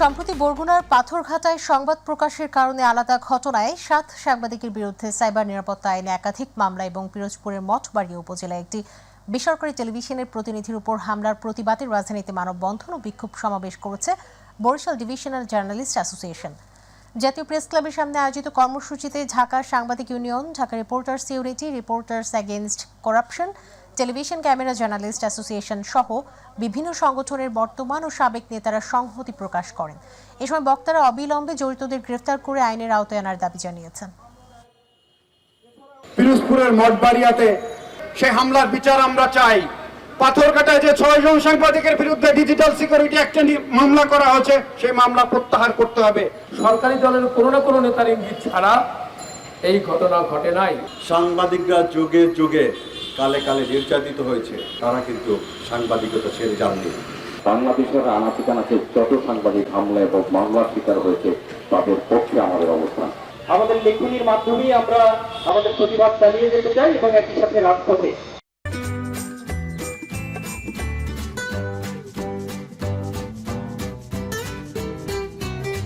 সম্প্রতি বরগুনার পাথরঘাটায় সংবাদ প্রকাশের কারণে আলাদা ঘটনায় সাত সাংবাদিকের বিরুদ্ধে সাইবার নিরাপত্তা আইনে একাধিক মামলা এবং পিরোজপুরের মঠবাড়িয়া উপজেলায় একটি বেসরকারি টেলিভিশনের প্রতিনিধির উপর হামলার প্রতিবাদে রাজধানীতে মানববন্ধন ও বিক্ষোভ সমাবেশ করেছে বরিশাল ডিভিশনাল জার্নালিস্ট অ্যাসোসিয়েশন। জাতীয় প্রেস ক্লাবের সামনে আয়োজিত কর্মসূচিতে ঢাকা সাংবাদিক union, Dhaka reporters unity, reporters against corruption television camera journalist association সহ বিভিন্ন সংগঠনের বর্তমান ও সাবেক নেতারা সংহতি প্রকাশ করেন। এ সময় বক্তারা অবিলম্বে জড়িতদের গ্রেফতার করে আইনের আওতায় আনার দাবি জানিয়েছেন। পিরোজপুরের মঠবাড়িয়াতে সেই হামলার বিচার আমরা চাই। পাথরঘাটায় যে ছয়জন সাংবাদিকের বিরুদ্ধে ডিজিটাল সিকিউরিটি অ্যাক্টে মামলা করা হয়েছে সেই মামলা প্রত্যাহার করতে হবে। সরকারি দলের কোনো না কোনো নেতার ইঙ্গিত ছাড়া এই ঘটনা ঘটে নাই। সাংবাদিকরা যুগে যুগে কালে কালে নির্যাতিত হয়েছে তারা কিন্তু সাংবাদিকতা ছেড়ে যাননি। বাংলাদেশের ঠিকানা কানাচে যত সাংবাদিক হামলা এবং মামলার শিকার হয়েছে তাদের পক্ষে আমাদের অবস্থান। আমাদের লেখনির মাধ্যমেই আমরা আমাদের প্রতিবাদ চালিয়ে যেতে চাই এবং একই সাথে রাজপথে